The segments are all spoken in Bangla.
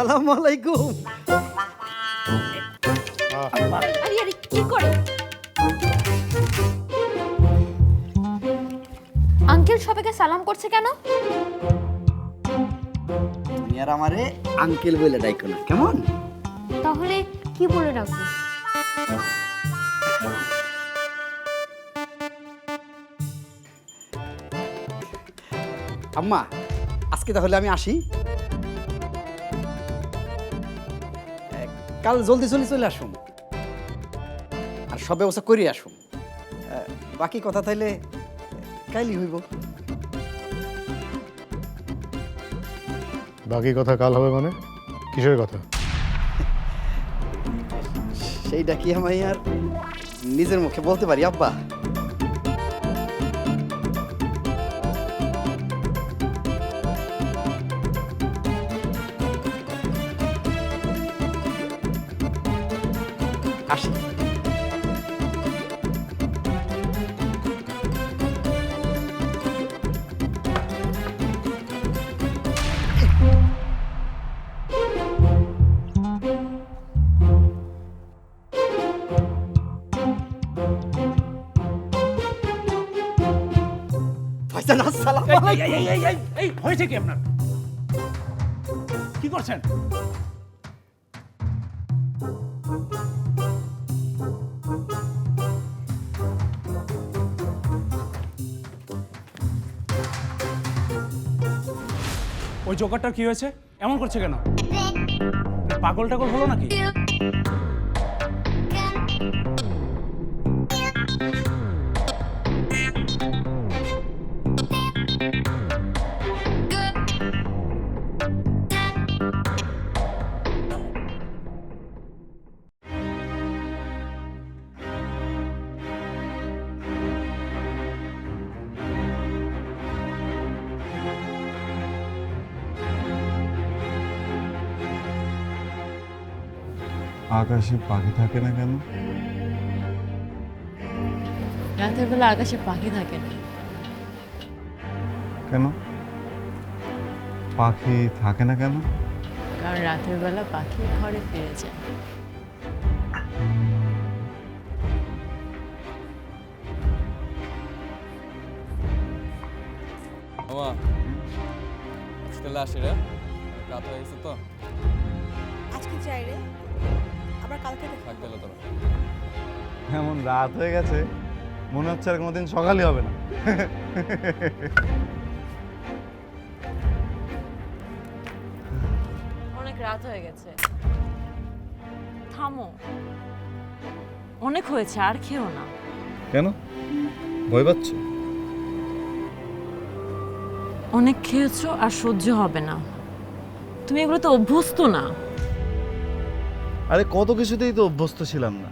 আসসালামু আলাইকুম আরে আরে কি করে? আঙ্কেল সবাইকে সালাম করছে কেন? তুমি আর আমারে আঙ্কেল বলে ডাইকো না কেমন? তাহলে কি বলে রাখব? আম্মা আজকে তাহলে আমি আসি। কাল জলদি জলদি চলে আসুন। আর সব ব্যবস্থা করি আসুন। বাকি কথা তাইলে কাইলি হইব। বাকি কথা কাল হবে মানে? কিসের কথা? সেইটা কি আমি আর নিজের মুখে বলতে পারি আব্বা? আসি আসসালাম এই, এই, এই, এই, এই, এই, হয়েছে কি আপনার? কি করছেন? ওই জোকারটার কি হয়েছে? এমন করছে কেন? পাগল টাগল হলো নাকি? আকাশে পাখি থাকে না কেন? রাতের বেলা আকাশে পাখি থাকে না। কেন? পাখি থাকে না কেন? কারণ রাতের বেলা পাখি ঘরে ফিরে যায়। মামা আসি রে রাত হয়ে গেছে তো। আজকে চাই রে। আবার কালকে দেখা তোরা। এমন রাত হয়ে গেছে মনে হচ্ছে আর কোনোদিন সকালই হবে না। অনেক রাত হয়ে গেছে। থামো। অনেক হয়েছে আর খেও না। কেন? ভয় পাচ্ছ? অনেক খেয়েছো আর সহ্য হবে না। তুমি এগুলো তো অভ্যস্ত না। আরে কত কিছুতেই তো অভ্যস্ত ছিলাম না।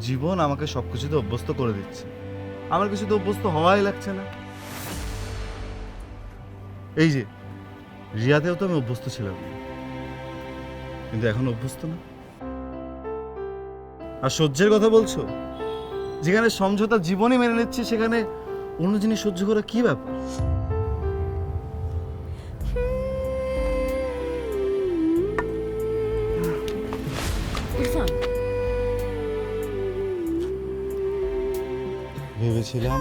জীবন আমাকে সব কিছুতে অভ্যস্ত করে দিচ্ছে। আমার কিছুতে অভ্যস্ত হওয়াই লাগছে না। এই যে, রিয়াতেও তো আমি অভ্যস্ত ছিলাম। কিন্তু এখন অভ্যস্ত না। আর সহ্যের কথা বলছো? যেখানে সমঝোতা জীবনই মেনে নিচ্ছে, সেখানে অন্য জিনিস সহ্য করা কি ব্যাপার? ভেবেছিলাম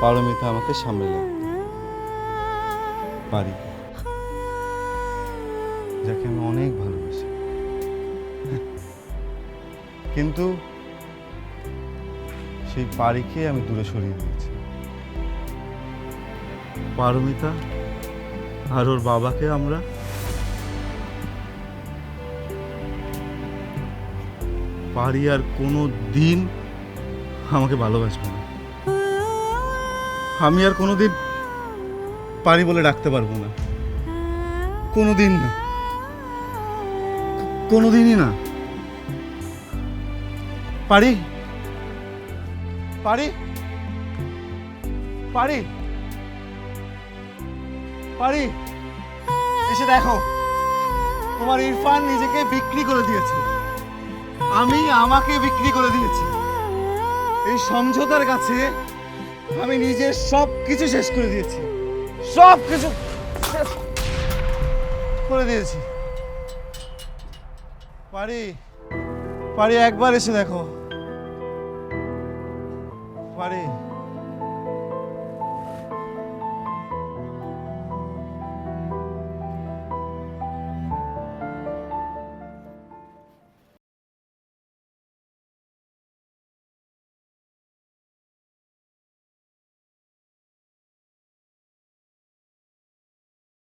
পারমিতা আমাকে সামলে পারি। যাকে আমি অনেক ভালোবাসি। কিন্তু সেই পারিকে আমি দূরে সরিয়ে দিয়েছি। পারমিতা আর ওর বাবাকে আমরা পারি আর কোনো দিন আমাকে ভালোবাসবে না। আমি আর কোনোদিন পারি বলে ডাকতে পারব না। কোনোদিন না। কোনোদিনই না। পারি? পারি? পারি? পারি? এসে দেখো, তোমার ইরফান নিজেকে বিক্রি করে দিয়েছে। আমি আমাকে বিক্রি করে দিয়েছি। এই সমঝোতার কাছে আমি নিজের সব কিছু শেষ করে দিয়েছি। সব কিছু করে দিয়েছি। পারি পারি একবার এসে দেখো। পারি।